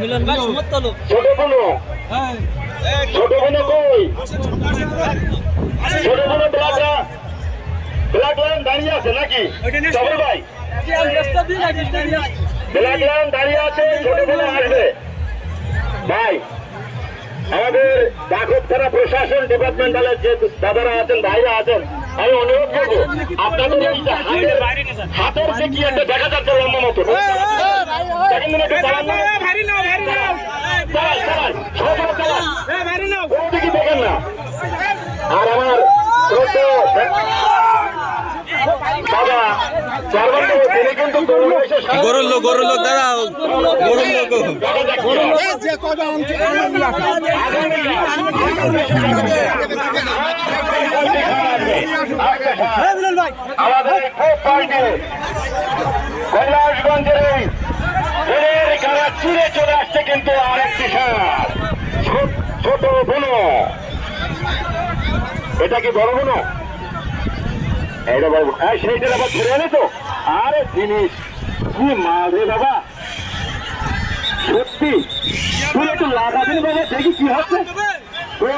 মিলন ভাই সমতল ছোট কোনো ছোট কোনো কই? ছোট কোনো ব্লাড ব্লাড লাইন দাঁড়িয়ে আছে নাকি? ভাই। ব্লাড লাইন দাঁড়িয়ে আছে ছোট কোনো আসবে। ভাই আমাদের ডাকব থানা প্রশাসন ডিপার্টমেন্টালের যে দাদারা আছেন ভাইরা আছেন আমি অনুরোধ করব আপনাদের হাতের হাতের যে কি একটা দেখা যাচ্ছে লম্বা মতো। দেখেন হচ্ছে চালান না? চালান, চালান, সবাই সবাই চালান। কোনো দিকে দেখেন না। আর আমার গরুর লোক গরুর লোক দাদা গরুর লোক। আমাদের চিরে চলে আসছে কিন্তু আরেকটি সার ছোট- বুনো। এটা কি বড় বুনো? এইটা বড়। এই, সেইটার আবার ধরে আনে তো। আরে জিনিস কি মাল রে বাবা। সত্যি? তুই একটু লাগাবেন বাবা দেখি কি হচ্ছে। সে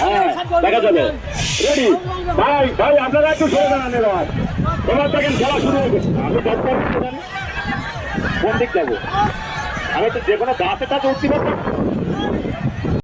হ্যাঁ দেখা যাবে। ভাই ভাই আপনারা একটু সরে দাঁড়ান এবার। এবার দেখেন খেলা শুরু হয়ে গেছে আমি কোন দিক যাব? আমি তো যে কোনো গাছে কাছে উঠতে পারতাম